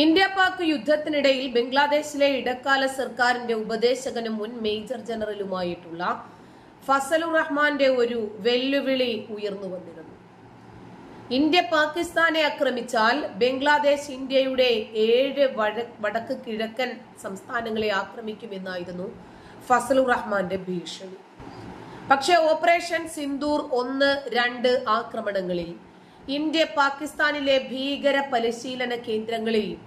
India Pak യുദ്ധത്തിനിടയിൽ ബംഗ്ലാദേശിലെ ഇടക്കാല സർക്കാരിന്റെ ഉപദേശകനും മുൻ മേജർ ജനറലുമായിട്ടുള്ള ഫസലുർ റഹ്മാന്റെ ഒരു വെല്ലുവിളി ഉയർന്നു വന്നിരുന്നു. ഇന്ത്യ പാകിസ്ഥാനെ ആക്രമിച്ചാൽ ബംഗ്ലാദേശ് ഇന്ത്യയുടെ ഏഴ് വടക്ക് കിഴക്കൻ സംസ്ഥാനങ്ങളെ ആക്രമിക്കുമെന്നായിരുന്നു ഫസലുർ റഹ്മാന്റെ ഭീഷണി. പക്ഷേ ഓപ്പറേഷൻ സിന്ദൂർ ഒന്ന് രണ്ട് ആക്രമണങ്ങളിൽ ഇന്ത്യ പാകിസ്ഥാനിലെ ഭീകര പരിശീലന കേന്ദ്രങ്ങളെയും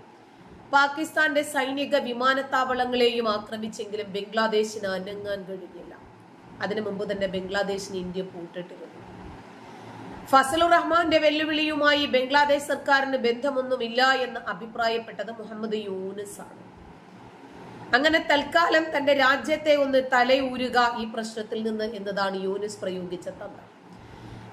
പാകിസ്ഥാന്റെ സൈനിക വിമാനത്താവളങ്ങളെയും ആക്രമിച്ചെങ്കിലും ബംഗ്ലാദേശിന് അനങ്ങാൻ കഴിഞ്ഞില്ല. അതിനു മുമ്പ് തന്നെ ബംഗ്ലാദേശിന് ഇന്ത്യ പൂട്ടിട്ടിരുന്നു ഫസലുർ റഹ്മാന്റെ വെല്ലുവിളിയുമായി ബംഗ്ലാദേശ് സർക്കാരിന് ബന്ധമൊന്നുമില്ല എന്ന് അഭിപ്രായപ്പെട്ടത് മുഹമ്മദ് യൂനിസ് ആണ് അങ്ങനെ തൽക്കാലം തന്റെ രാജ്യത്തെ ഒന്ന് തലയൂരുക ഈ പ്രശ്നത്തിൽ നിന്ന് എന്നതാണ് യൂനിസ് പ്രയോഗിച്ച തന്ത്രം.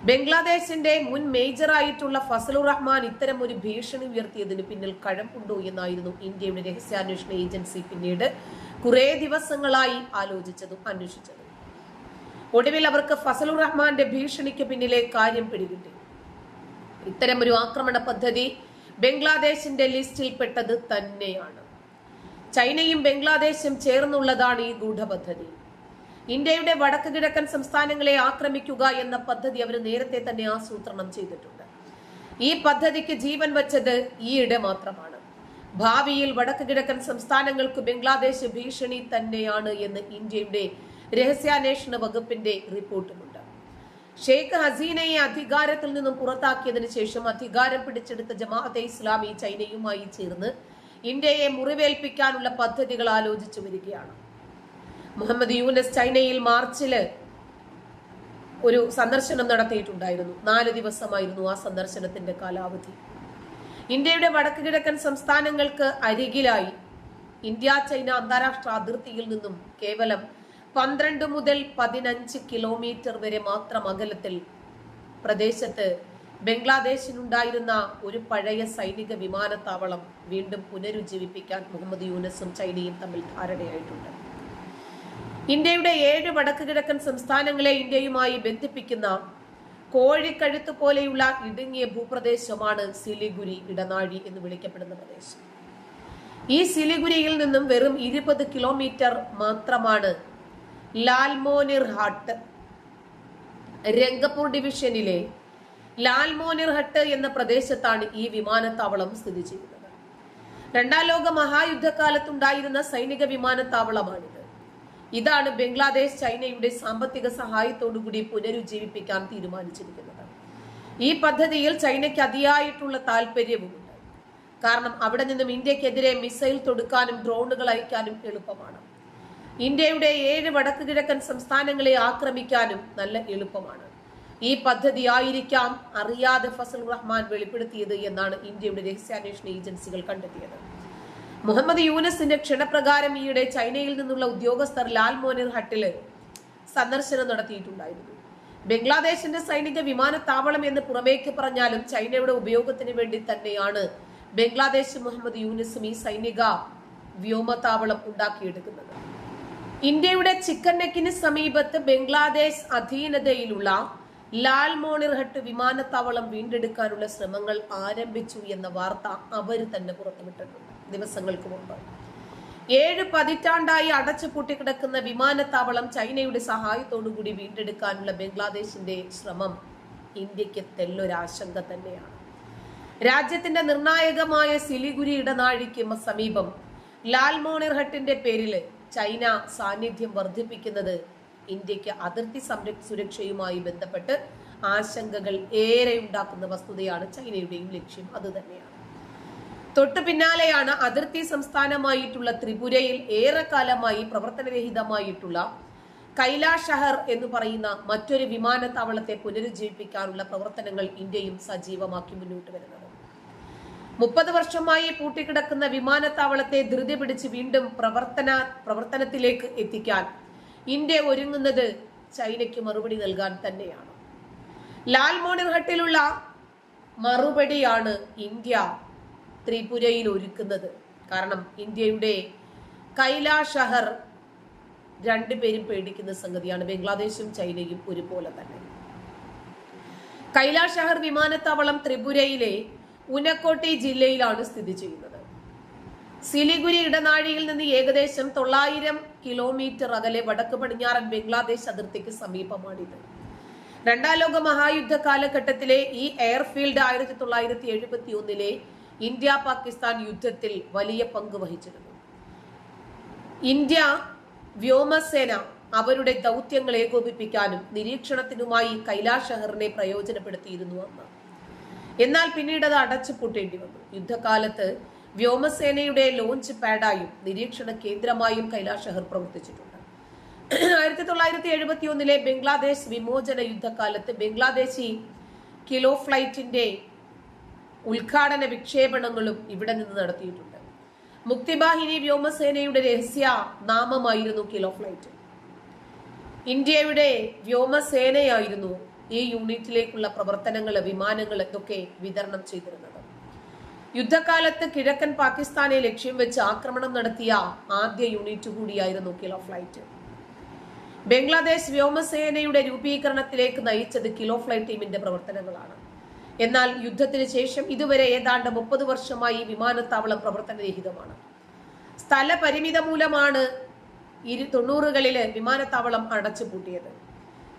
ബംഗ്ലാദേശിന്റെ മുൻ മേജറായിട്ടുള്ള ഫസലുർ റഹ്മാൻ ഇത്തരം ഒരു ഭീഷണി ഉയർത്തിയതിന് പിന്നിൽ കഴമ്പുണ്ടോ എന്നായിരുന്നു ഇന്ത്യയുടെ രഹസ്യാന്വേഷണ ഏജൻസി പിന്നീട് കുറെ ദിവസങ്ങളായി ആലോചിച്ചതും അന്വേഷിച്ചതും. ഒടുവിൽ അവർക്ക് ഫസലുർ റഹ്മാന്റെ ഭീഷണിക്ക് പിന്നിലെ കാര്യം പിടികിട്ടി. ഇത്തരം ഒരു ആക്രമണ പദ്ധതി ബംഗ്ലാദേശിന്റെ ലിസ്റ്റിൽപ്പെട്ടത് തന്നെയാണ്. ചൈനയും ബംഗ്ലാദേശും ചേർന്നുള്ളതാണ് ഈ ഗൂഢപദ്ധതി ഇന്ത്യയുടെ വടക്ക് കിഴക്കൻ സംസ്ഥാനങ്ങളെ ആക്രമിക്കുക എന്ന പദ്ധതി അവർ നേരത്തെ തന്നെ ആസൂത്രണം ചെയ്തിട്ടുണ്ട്. ഈ പദ്ധതിക്ക് ജീവൻ വച്ചത് ഈയിടെ മാത്രമാണ്. ഭാവിയിൽ വടക്ക് കിഴക്കൻ സംസ്ഥാനങ്ങൾക്ക് ബംഗ്ലാദേശ് ഭീഷണി തന്നെയാണ് എന്ന് ഇന്ത്യയുടെ രഹസ്യാന്വേഷണ വകുപ്പിന്റെ റിപ്പോർട്ടുമുണ്ട്. ഷെയ്ഖ് ഹസീനയെ അധികാരത്തിൽ നിന്നും പുറത്താക്കിയതിനു ശേഷം അധികാരം പിടിച്ചെടുത്ത ജമാഅത്തെ ഇസ്ലാമി ചൈനയുമായി ചേർന്ന് ഇന്ത്യയെ മുറിവേൽപ്പിക്കാനുള്ള പദ്ധതികൾ ആലോചിച്ചു വരികയാണ്. മുഹമ്മദ് യൂനസ് ചൈനയിൽ മാർച്ചിൽ ഒരു സന്ദർശനം നടത്തിയിട്ടുണ്ടായിരുന്നു. നാല് ദിവസമായിരുന്നു ആ സന്ദർശനത്തിന്റെ കാലാവധി. ഇന്ത്യയുടെ വടക്ക് കിഴക്കൻ സംസ്ഥാനങ്ങൾക്ക് അരികിലായി ഇന്ത്യ ചൈന അന്താരാഷ്ട്ര അതിർത്തിയിൽ നിന്നും കേവലം പന്ത്രണ്ട് മുതൽ പതിനഞ്ച് കിലോമീറ്റർ വരെ മാത്രം അകലത്തിൽ പ്രദേശത്ത് ബംഗ്ലാദേശിനുണ്ടായിരുന്ന ഒരു പഴയ സൈനിക വിമാനത്താവളം വീണ്ടും പുനരുജ്ജീവിപ്പിക്കാൻ മുഹമ്മദ് യൂനസും ചൈനയും തമ്മിൽ ധാരണയായിട്ടുണ്ട്. ഇന്ത്യയുടെ ഏഴ് വടക്ക് കിഴക്കൻ സംസ്ഥാനങ്ങളെ ഇന്ത്യയുമായി ബന്ധിപ്പിക്കുന്ന കോഴിക്കഴുത്ത് പോലെയുള്ള ഇടുങ്ങിയ ഭൂപ്രദേശമാണ് സിലിഗുരി ഇടനാഴി എന്ന് വിളിക്കപ്പെടുന്ന പ്രദേശം. ഈ സിലിഗുരിയിൽ നിന്നും വെറും ഇരുപത് കിലോമീറ്റർ മാത്രമാണ് ലാൽമോനിർ ഹട്ട് രംഗപൂർ ഡിവിഷനിലെ ലാൽമോനിർ ഹട്ട് എന്ന പ്രദേശത്താണ് ഈ വിമാനത്താവളം സ്ഥിതി ചെയ്യുന്നത്. രണ്ടാം ലോക മഹായുദ്ധകാലത്തുണ്ടായിരുന്ന സൈനിക വിമാനത്താവളമാണിത്. ഇതാണ് ബംഗ്ലാദേശ് ചൈനയുടെ സാമ്പത്തിക സഹായത്തോടുകൂടി പുനരുജ്ജീവിപ്പിക്കാൻ തീരുമാനിച്ചിരിക്കുന്നത്. ഈ പദ്ധതിയിൽ ചൈനയ്ക്ക് അതിയായിട്ടുള്ള താല്പര്യവുമുണ്ട് കാരണം അവിടെ നിന്നും ഇന്ത്യക്കെതിരെ മിസൈൽ തൊടുക്കാനും ഡ്രോണുകൾ അയക്കാനും എളുപ്പമാണ്. ഇന്ത്യയുടെ ഏഴ് വടക്കു കിഴക്കൻ സംസ്ഥാനങ്ങളെ ആക്രമിക്കാനും നല്ല എളുപ്പമാണ്. ഈ പദ്ധതി ആയിരിക്കാം അറിയാതെ ഫസൽ റഹ്മാൻ വെളിപ്പെടുത്തിയത് എന്നാണ് ഇന്ത്യയുടെ രഹസ്യാന്വേഷണ ഏജൻസികൾ കണ്ടെത്തിയത്. മുഹമ്മദ് യൂനസിന്റെ ക്ഷണപ്രകാരം ഈയിടെ ചൈനയിൽ നിന്നുള്ള ഉദ്യോഗസ്ഥർ ലാൽ മോനിർ ഹട്ടിൽ സന്ദർശനം നടത്തിയിട്ടുണ്ടായിരുന്നു. ബംഗ്ലാദേശിന്റെ സൈനിക വിമാനത്താവളം എന്ന് പുറമേക്ക് പറഞ്ഞാലും ചൈനയുടെ ഉപയോഗത്തിന് വേണ്ടി തന്നെയാണ് ബംഗ്ലാദേശ് മുഹമ്മദ് യൂനിസും ഈ സൈനിക വ്യോമത്താവളം ഉണ്ടാക്കിയെടുക്കുന്നത്. ഇന്ത്യയുടെ ചിക്കൻ നെക്കിന് സമീപത്ത് ബംഗ്ലാദേശ് അധീനതയിലുള്ള ലാൽ മോണിർഹട്ട് വിമാനത്താവളം വീണ്ടെടുക്കാനുള്ള ശ്രമങ്ങൾ ആരംഭിച്ചു എന്ന വാർത്ത അവർ തന്നെ പുറത്തുവിട്ടിട്ടുണ്ട്. ദിവസങ്ങൾക്ക് മുമ്പ്. ഏഴ് പതിറ്റാണ്ടായി അടച്ചു പൂട്ടിക്കിടക്കുന്ന വിമാനത്താവളം ചൈനയുടെ സഹായത്തോടുകൂടി വീണ്ടെടുക്കാനുള്ള ബംഗ്ലാദേശിന്റെ ശ്രമം ഇന്ത്യയ്ക്ക് തെല്ലൊരാശങ്ക തന്നെയാണ്. രാജ്യത്തിന്റെ നിർണായകമായ സിലിഗുരി ഇടനാഴിക്ക് സമീപം ലാൽ മോണിർഹട്ടിന്റെ പേരിൽ ചൈന സാന്നിധ്യം വർദ്ധിപ്പിക്കുന്നത് ഇന്ത്യയ്ക്ക് അതിർത്തി സംര സുരക്ഷയുമായി ബന്ധപ്പെട്ട് ആശങ്കകൾ ഏറെ ഉണ്ടാക്കുന്ന വസ്തുതയാണ് ചൈനയുടെയും ലക്ഷ്യം. അത് തന്നെയാണ്. തൊട്ടു പിന്നാലെയാണ് അതിർത്തി സംസ്ഥാനമായിട്ടുള്ള ത്രിപുരയിൽ ഏറെക്കാലമായി പ്രവർത്തനരഹിതമായിട്ടുള്ള കൈലാഷഹർ എന്ന് പറയുന്ന മറ്റൊരു വിമാനത്താവളത്തെ പുനരുജ്ജീവിപ്പിക്കാനുള്ള പ്രവർത്തനങ്ങൾ ഇന്ത്യയും സജീവമാക്കി മുന്നോട്ട് വരുന്നത്. മുപ്പത് വർഷമായി പൂട്ടിക്കിടക്കുന്ന വിമാനത്താവളത്തെ ധൃതി പിടിച്ച് വീണ്ടും പ്രവർത്തന പ്രവർത്തനത്തിലേക്ക് എത്തിക്കാൻ ഇന്ത്യ ഒരുങ്ങുന്നത് ചൈനയ്ക്ക് മറുപടി നൽകാൻ തന്നെയാണ്. ലാൽ മോണിർ ഹട്ടിലുള്ള മറുപടിയാണ് ഇന്ത്യ ത്രിപുരയിൽ ഒരുക്കുന്നത്. കാരണം ഇന്ത്യയുടെ കൈലാഷഹർ രണ്ടുപേരും പേടിക്കുന്ന സംഗതിയാണ്. ബംഗ്ലാദേശും ചൈനയും ഒരുപോലെ തന്നെ. കൈലാഷഹർ വിമാനത്താവളം ത്രിപുരയിലെ ഉനക്കോട്ടി ജില്ലയിലാണ് സ്ഥിതി ചെയ്യുന്നത്. സിലിഗുരി ഇടനാഴിയിൽ നിന്ന് ഏകദേശം തൊള്ളായിരം കിലോമീറ്റർ അകലെ വടക്ക് പടിഞ്ഞാറൻ ബംഗ്ലാദേശ് അതിർത്തിക്ക് സമീപമാണിത്. രണ്ടാം ലോക മഹായുദ്ധ കാലഘട്ടത്തിലെ ഈ എയർഫീൽഡ് ആയിരത്തി തൊള്ളായിരത്തി എഴുപത്തി ഒന്നിലെ ഇന്ത്യ പാകിസ്ഥാൻ യുദ്ധത്തിൽ വലിയ പങ്ക് വഹിച്ചിരുന്നു. ഇന്ത്യ വ്യോമസേന അവരുടെ ദൗത്യങ്ങൾ ഏകോപിപ്പിക്കാനും നിരീക്ഷണത്തിനുമായി കൈലാഷ് ഷഹറിനെ പ്രയോജനപ്പെടുത്തിയിരുന്നു അന്ന്. എന്നാൽ പിന്നീട് അത് അടച്ചുപൂട്ടേണ്ടി വന്നു. യുദ്ധകാലത്ത് വ്യോമസേനയുടെ ലോഞ്ച് പാഡായും നിരീക്ഷണ കേന്ദ്രമായും കൈലാഷ് ഷഹർ പ്രവർത്തിച്ചിട്ടുണ്ട്. ആയിരത്തി തൊള്ളായിരത്തി എഴുപത്തി ഒന്നിലെ ബംഗ്ലാദേശ് വിമോചന യുദ്ധകാലത്ത് ബംഗ്ലാദേശി കിലോ ഫ്ലൈറ്റിന്റെ ഉദ്ഘാടന വിക്ഷേപണങ്ങളും ഇവിടെ നിന്ന് നടത്തിയിട്ടുണ്ട്. മുക്തിബാഹിനി വ്യോമസേനയുടെ രഹസ്യ നാമമായിരുന്നു കിലോ ഫ്ലൈറ്റ് ഇന്ത്യയുടെ വ്യോമസേനയായിരുന്നു ഈ യൂണിറ്റിലേക്കുള്ള പ്രവർത്തനങ്ങൾ വിമാനങ്ങൾ ഇതൊക്കെ വിതരണം ചെയ്തിരുന്നത്? യുദ്ധകാലത്ത് കിഴക്കൻ പാകിസ്ഥാനെ ലക്ഷ്യം വെച്ച് ആക്രമണം നടത്തിയ ആദ്യ യൂണിറ്റ് കൂടിയായിരുന്നു കിലോ ഫ്ലൈറ്റ് ബംഗ്ലാദേശ് വ്യോമസേനയുടെ രൂപീകരണത്തിലേക്ക് നയിച്ചത് കിലോ ഫ്ലൈറ്റ് ടീമിന്റെ പ്രവർത്തനങ്ങളാണ്. എന്നാൽ യുദ്ധത്തിന് ശേഷം ഇതുവരെ ഏതാണ്ട് മുപ്പത് വർഷമായി വിമാനത്താവളം പ്രവർത്തനരഹിതമാണ്. സ്ഥലപരിമിത മൂലമാണ് ഇരു തൊണ്ണൂറുകളിൽ വിമാനത്താവളം അടച്ചുപൂട്ടിയത്.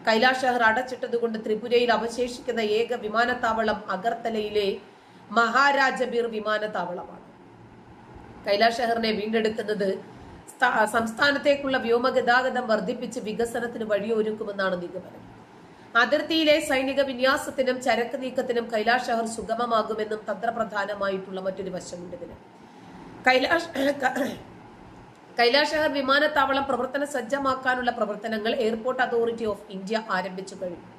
കൈലാഷ് അടച്ചിട്ടതുകൊണ്ട് ത്രിപുരയിൽ അവശേഷിക്കുന്ന ഏക വിമാനത്താവളം അഗർത്തലയിലെ മഹാരാജബീർ വിമാനത്താവളമാണ്. കൈലാഷ് ഷഹറിനെ വീണ്ടെടുക്കുന്നത് സംസ്ഥാനത്തേക്കുള്ള വ്യോമഗതാഗതം വർദ്ധിപ്പിച്ച് വികസനത്തിന് വഴിയൊരുക്കുമെന്നാണ് നിഗമനം. അതിർത്തിയിലെ സൈനിക വിന്യാസത്തിനും ചരക്ക് നീക്കത്തിനും കൈലാഷ് ഷഹർ സുഗമമാകുമെന്നും തന്ത്രപ്രധാനമായിട്ടുള്ള മറ്റൊരു വശമുണ്ട് ഇതിന്. കൈലാഷ് കൈലാഷ് ഷഹർ വിമാനത്താവളം പ്രവർത്തന സജ്ജമാക്കാനുള്ള പ്രവർത്തനങ്ങൾ എയർപോർട്ട് അതോറിറ്റി ഓഫ് ഇന്ത്യ ആരംഭിച്ചു കഴിഞ്ഞു.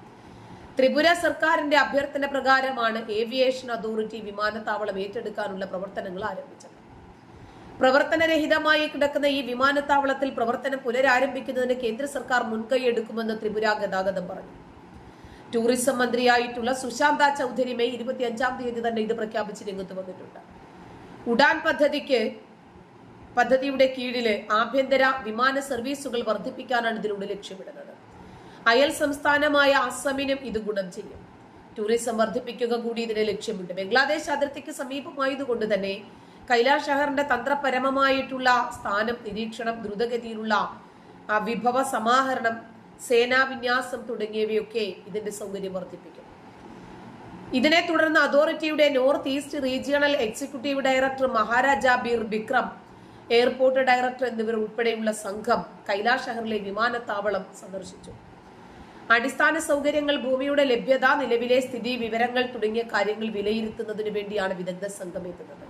ത്രിപുര സർക്കാരിന്റെ അഭ്യർത്ഥന പ്രകാരമാണ് ഏവിയേഷൻ അതോറിറ്റി വിമാനത്താവളം ഏറ്റെടുക്കാനുള്ള പ്രവർത്തനങ്ങൾ ആരംഭിച്ചത്. പ്രവർത്തനരഹിതമായി കിടക്കുന്ന ഈ വിമാനത്താവളത്തിൽ പ്രവർത്തനം പുനരാരംഭിക്കുന്നതിന് കേന്ദ്ര സർക്കാർ മുൻകൈ എടുക്കുമെന്ന് ത്രിപുര ഗതാഗതം പറഞ്ഞു. ടൂറിസം മന്ത്രിയായിട്ടുള്ള സുശാന്ത ചൌധരി മെയ് ഇരുപത്തിയഞ്ചാം തീയതി തന്നെ ഇത് പ്രഖ്യാപിച്ച് രംഗത്ത് വന്നിട്ടുണ്ട്. ഉഡാൻ പദ്ധതിക്ക് പദ്ധതിയുടെ കീഴിലെ ആഭ്യന്തര വിമാന സർവീസുകൾ വർദ്ധിപ്പിക്കാനാണ് ഇതിലൂടെ ലക്ഷ്യമിടുന്നത്. അയൽ സംസ്ഥാനമായ അസമിനും ഇത് ഗുണം ചെയ്യും. ടൂറിസം വർദ്ധിപ്പിക്കുക കൂടി ഇതിന് ലക്ഷ്യമുണ്ട്. ബംഗ്ലാദേശ് അതിർത്തിക്ക് സമീപമായതുകൊണ്ട് തന്നെ കൈലാഷ് ഷഹറിന്റെ തന്ത്രപരമമായിട്ടുള്ള സ്ഥാനം നിരീക്ഷണം ദ്രുതഗതിയിലുള്ള വിഭവ സമാഹരണം സേനാവിന്യാസം തുടങ്ങിയവയൊക്കെ ഇതിന്റെ സൗകര്യം വർദ്ധിപ്പിക്കും. ഇതിനെ തുടർന്ന് അതോറിറ്റിയുടെ north east regional executive director Maharaja Bir Bikram airport director എന്നിവർ ഉൾപ്പെടെയുള്ള സംഘം കൈലാഷ് ഷഹറിലെ വിമാനത്താവളം സന്ദർശിച്ചു. അടിസ്ഥാന സൗകര്യങ്ങൾ ഭൂമിയുടെ ലഭ്യത നിലവിലെ സ്ഥിതി വിവരങ്ങൾ തുടങ്ങിയ കാര്യങ്ങൾ വിലയിരുത്തുന്നതിനു വേണ്ടിയാണ് വിദഗ്ധ സംഘം എത്തുന്നത്.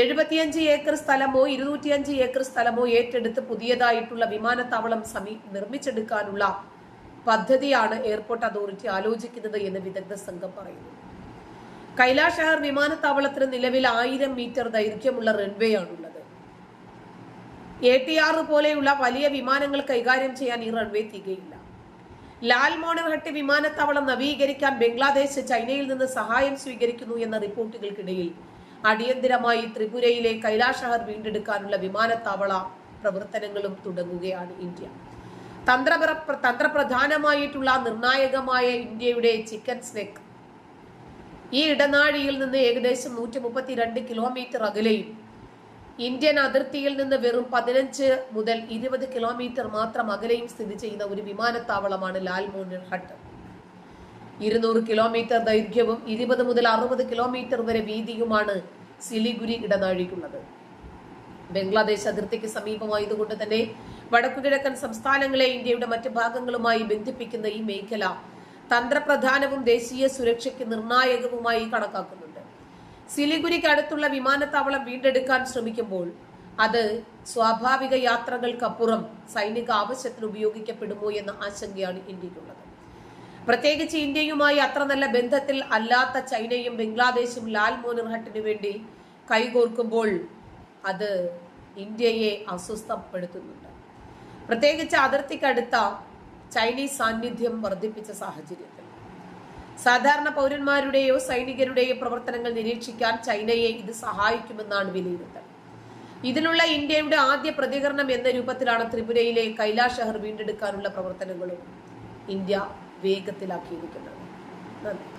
എഴുപത്തിയഞ്ച് ഏക്കർ സ്ഥലമോ ഇരുന്നൂറ്റിയഞ്ച് ഏക്കർ സ്ഥലമോ ഏറ്റെടുത്ത് പുതിയതായിട്ടുള്ള വിമാനത്താവളം സമീ നിർമ്മിച്ചെടുക്കാനുള്ള പദ്ധതിയാണ് എയർപോർട്ട് അതോറിറ്റി ആലോചിക്കുന്നത് എന്ന് വിദഗ്ധ സംഘം പറയുന്നു. കൈലാഷഹർ ഷഹർ വിമാനത്താവളത്തിന് നിലവിൽ ആയിരം മീറ്റർ ദൈർഘ്യമുള്ള റൺവേ ആണുള്ളത് എ ടി ആർ പോലെയുള്ള വലിയ വിമാനങ്ങൾ കൈകാര്യം ചെയ്യാൻ ഈ റൺവേ തികയില്ല. ലാൽ മോണർഹട്ട് വിമാനത്താവളം നവീകരിക്കാൻ ബംഗ്ലാദേശ് ചൈനയിൽ നിന്ന് സഹായം സ്വീകരിക്കുന്നു എന്ന റിപ്പോർട്ടുകൾക്കിടയിൽ അടിയന്തിരമായി ത്രിപുരയിലെ കൈലാഷഹർ വീണ്ടെടുക്കാനുള്ള വിമാനത്താവള പ്രവർത്തനങ്ങളും തുടങ്ങുകയാണ് ഇന്ത്യ. തന്ത്രപ്ര തന്ത്രപ്രധാനമായിട്ടുള്ള നിർണായകമായ ഇന്ത്യയുടെ ചിക്കൻ സ്നെക്ക്. ഈ ഇടനാഴിയിൽ നിന്ന് ഏകദേശം നൂറ്റി മുപ്പത്തിരണ്ട് കിലോമീറ്റർ അകലെയും ഇന്ത്യൻ അതിർത്തിയിൽ നിന്ന് വെറും പതിനഞ്ച് മുതൽ ഇരുപത് കിലോമീറ്റർ മാത്രം അകലെയും സ്ഥിതി ചെയ്യുന്ന ഒരു വിമാനത്താവളമാണ് ലാൽമോഹൻ ഹട്ട്. ഇരുന്നൂറ് കിലോമീറ്റർ ദൈർഘ്യവും ഇരുപത് മുതൽ അറുപത് കിലോമീറ്റർ വരെ വീതിയുമാണ് സിലിഗുരി ഇടനാഴിക്കുള്ളത്. ബംഗ്ലാദേശ് അതിർത്തിക്ക് സമീപമായതുകൊണ്ട് തന്നെ വടക്കുകിഴക്കൻ സംസ്ഥാനങ്ങളെ ഇന്ത്യയുടെ മറ്റ് ഭാഗങ്ങളുമായി ബന്ധിപ്പിക്കുന്ന ഈ മേഖല തന്ത്രപ്രധാനവും ദേശീയ സുരക്ഷയ്ക്ക് നിർണായകവുമായി കണക്കാക്കുന്നുണ്ട് സിലിഗുരിക്ക് അടുത്തുള്ള വിമാനത്താവളം വീണ്ടെടുക്കാൻ ശ്രമിക്കുമ്പോൾ അത് സ്വാഭാവിക യാത്രകൾക്കപ്പുറം സൈനിക ആവശ്യത്തിന് ഉപയോഗിക്കപ്പെടുമോ എന്ന ആശങ്കയാണ് ഇന്ത്യക്കുള്ളത് പ്രത്യേകിച്ച് ഇന്ത്യയുമായി അത്ര നല്ല ബന്ധത്തിൽ അല്ലാത്ത ചൈനയും ബംഗ്ലാദേശും ലാൽ മോനർഹട്ടിനു വേണ്ടി കൈകോർക്കുമ്പോൾ അത് ഇന്ത്യയെ അസ്വസ്ഥപ്പെടുത്തുന്നുണ്ട്. പ്രത്യേകിച്ച് അതിർത്തിക്കടുത്ത ചൈനീസ് സാന്നിധ്യം വർദ്ധിപ്പിച്ച സാഹചര്യത്തിൽ. സാധാരണ പൗരന്മാരുടെയോ സൈനികരുടെയോ പ്രവർത്തനങ്ങൾ നിരീക്ഷിക്കാൻ ചൈനയെ ഇത് സഹായിക്കുമെന്നാണ് വിലയിരുത്തൽ. ഇതിനുള്ള ഇന്ത്യയുടെ ആദ്യ പ്രതികരണം എന്ന രൂപത്തിലാണ് ത്രിപുരയിലെ കൈലാഷ് ഷഹർ വീണ്ടെടുക്കാനുള്ള പ്രവർത്തനങ്ങളും ഇന്ത്യ വേഗത്തിലാക്കിയിരിക്കുന്നത്. നന്ദി.